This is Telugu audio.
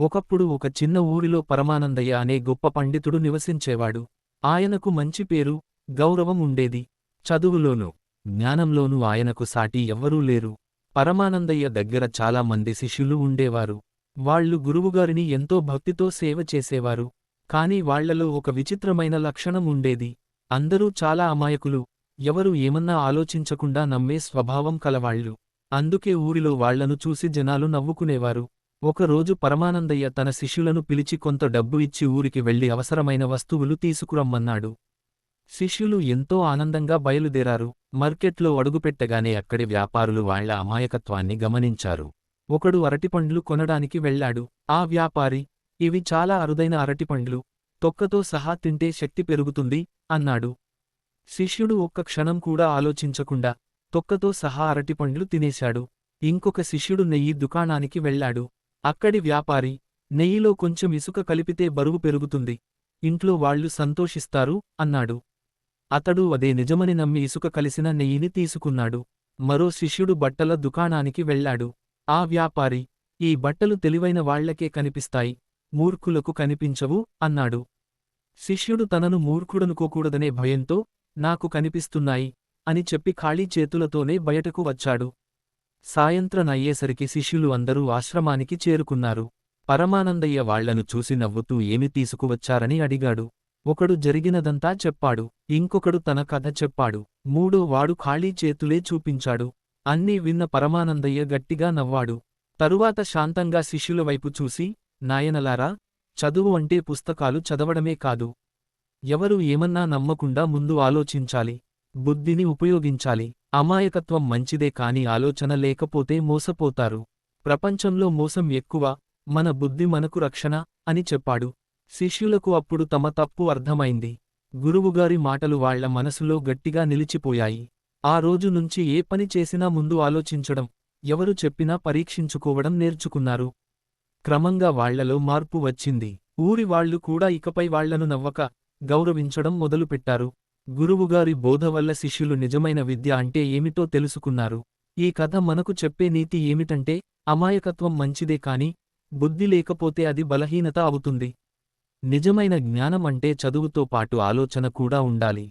ఒకప్పుడు ఒక చిన్న ఊరిలో పరమానందయ్య అనే గొప్ప పండితుడు నివసించేవాడు. ఆయనకు మంచి పేరు గౌరవం ఉండేది. చదువులోనూ జ్ఞానంలోనూ ఆయనకు సాటి ఎవ్వరూ లేరు. పరమానందయ్య దగ్గర చాలా మంది శిష్యులు ఉండేవారు. వాళ్ళు గురువుగారిని ఎంతో భక్తితో సేవ చేసేవారు. కాని వాళ్ళలో ఒక విచిత్రమైన లక్షణం ఉండేది. అందరూ చాలా అమాయకులు. ఎవరు ఏమన్నా ఆలోచించకుండా నమ్మే స్వభావం కలవాళ్ళు అందుకే ఊరిలో వాళ్ళను చూసి జనాలు నవ్వుకునేవారు. ఒకరోజు పరమానందయ్య తన శిష్యులను పిలిచి కొంత డబ్బు ఇచ్చి ఊరికి వెళ్ళి అవసరమైన వస్తువులు తీసుకురమ్మన్నాడు. శిష్యులు ఎంతో ఆనందంగా బయలుదేరారు. మార్కెట్లో అడుగుపెట్టగానే అక్కడి వ్యాపారులు వాళ్ళ అమాయకత్వాన్ని గమనించారు. ఒకడు అరటిపండ్లు కొనడానికి వెళ్ళాడు. ఆ వ్యాపారి ఇవి చాలా అరుదైన అరటిపండ్లు. తొక్కతో సహా తింటే శక్తి పెరుగుతుంది అన్నాడు. శిష్యుడు ఒక్క క్షణం కూడా ఆలోచించకుండా తొక్కతో సహా అరటిపండ్లు తినేశాడు. ఇంకొక శిష్యుడు నెయ్యి దుకాణానికి వెళ్ళాడు. అక్కడి వ్యాపారి నెయ్యిలో కొంచెం ఇసుక కలిపితే బరువు పెరుగుతుంది. ఇంట్లో వాళ్ళు సంతోషిస్తారు అన్నాడు. అతడు అదే నిజమని నమ్మి ఇసుక కలిసిన నెయ్యిని తీసుకున్నాడు. మరో శిష్యుడు బట్టల దుకాణానికి వెళ్ళాడు. ఆ వ్యాపారి ఈ బట్టలు తెలివైన వాళ్ళకే కనిపిస్తాయి మూర్ఖులకు కనిపించవు అన్నాడు. శిష్యుడు తనను మూర్ఖుడనుకోకూడదనే భయంతో నాకు కనిపిస్తున్నాయి అని చెప్పి ఖాళీ చేతులతోనే బయటకు వచ్చాడు. సాయంత్రం అయ్యేసరికి శిష్యులు అందరూ ఆశ్రమానికి చేరుకున్నారు. పరమానందయ్య వాళ్ళను చూసి నవ్వుతూ ఏమి తీసుకువచ్చారని అడిగాడు. ఒకడు జరిగినదంతా చెప్పాడు. ఇంకొకడు తన కథ చెప్పాడు. మూడో వాడు ఖాళీ చేతులే చూపించాడు. అన్నీ విన్న పరమానందయ్య గట్టిగా నవ్వాడు. తరువాత శాంతంగా శిష్యుల వైపు చూసి నాయనలారా చదువు అంటే పుస్తకాలు చదవడమే కాదు. ఎవరు ఏమన్నా నమ్మకుండా ముందు ఆలోచించాలి. బుద్ధిని ఉపయోగించాలి. అమాయకత్వం మంచిదే కాని ఆలోచన లేకపోతే మోసపోతారు. ప్రపంచంలో మోసం ఎక్కువ మన బుద్ధి మనకు రక్షణ అని చెప్పాడు. శిష్యులకు అప్పుడు తమ తప్పు అర్థమైంది. గురువుగారి మాటలు వాళ్ళ మనసులో గట్టిగా నిలిచిపోయాయి. ఆ రోజు నుంచి ఏ పని చేసినా ముందు ఆలోచించడం ఎవరు చెప్పినా పరీక్షించుకోవడం నేర్చుకున్నారు. క్రమంగా వాళ్ళలో మార్పు వచ్చింది. ఊరి వాళ్ళు కూడా ఇకపై వాళ్ళను నవ్వక గౌరవించడం మొదలుపెట్టారు. గురువుగారి బోధ వల్ల శిష్యులు నిజమైన విద్య అంటే ఏమిటో తెలుసుకున్నారు. ఈ కథ మనకు చెప్పే నీతి ఏమిటంటే అమాయకత్వం మంచిదే కాని బుద్ధి లేకపోతే అది బలహీనత అవుతుంది. నిజమైన జ్ఞానం అంటే చదువుతో పాటు ఆలోచన కూడా ఉండాలి.